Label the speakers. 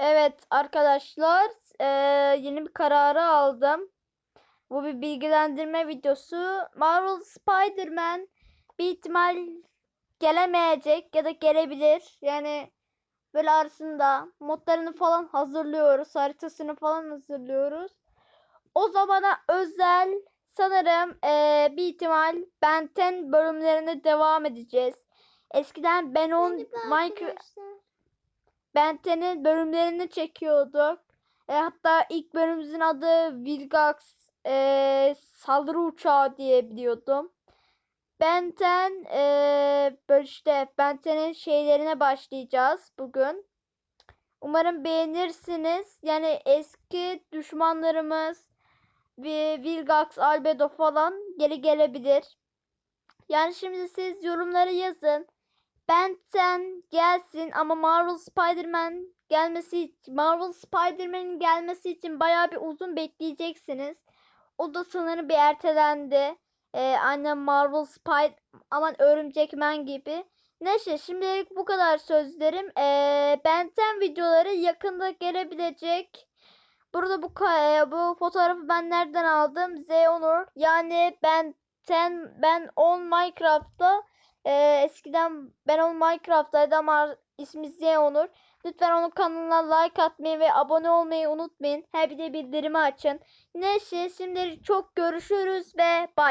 Speaker 1: Evet arkadaşlar eee, yeni bir kararı aldım. Bu bir bilgilendirme videosu. Marvel Spider-Man bir ihtimal gelemeyecek ya da gelebilir. Yani böyle arasında modlarını falan hazırlıyoruz. Haritasını falan hazırlıyoruz. O zamana özel sanırım eee, bir ihtimal Ben 10 bölümlerine devam edeceğiz. Eskiden Ben 10 Minecraft Benten'in bölümlerini çekiyorduk. E, hatta ilk bölümümüzün adı Vilgax e, saldırı uçağı diye biliyordum. Benten e, böyle işte Benten'in şeylerine başlayacağız bugün. Umarım beğenirsiniz. Yani eski düşmanlarımız ve Vilgax, Albedo falan geri gelebilir. Yani şimdi siz yorumları yazın. Benten gelsin ama Marvel Spider-Man gelmesi Marvel Spider-Man'in gelmesi için bayağı bir uzun bekleyeceksiniz. O da sanırım bir ertelendi. Ee, annem Marvel Spider aman Örümcek Man gibi. Neyse şimdilik bu kadar sözlerim. Ee, Benten videoları yakında gelebilecek. Burada bu e, bu fotoğrafı ben nereden aldım? Z Onur. Yani ben ten ben on Minecraft'ta ee, eskiden ben onun Minecraft'taydı ama ismi Z Onur. Lütfen onun kanalına like atmayı ve abone olmayı unutmayın. Her bir de bildirimi açın. Neyse şimdi çok görüşürüz ve bye.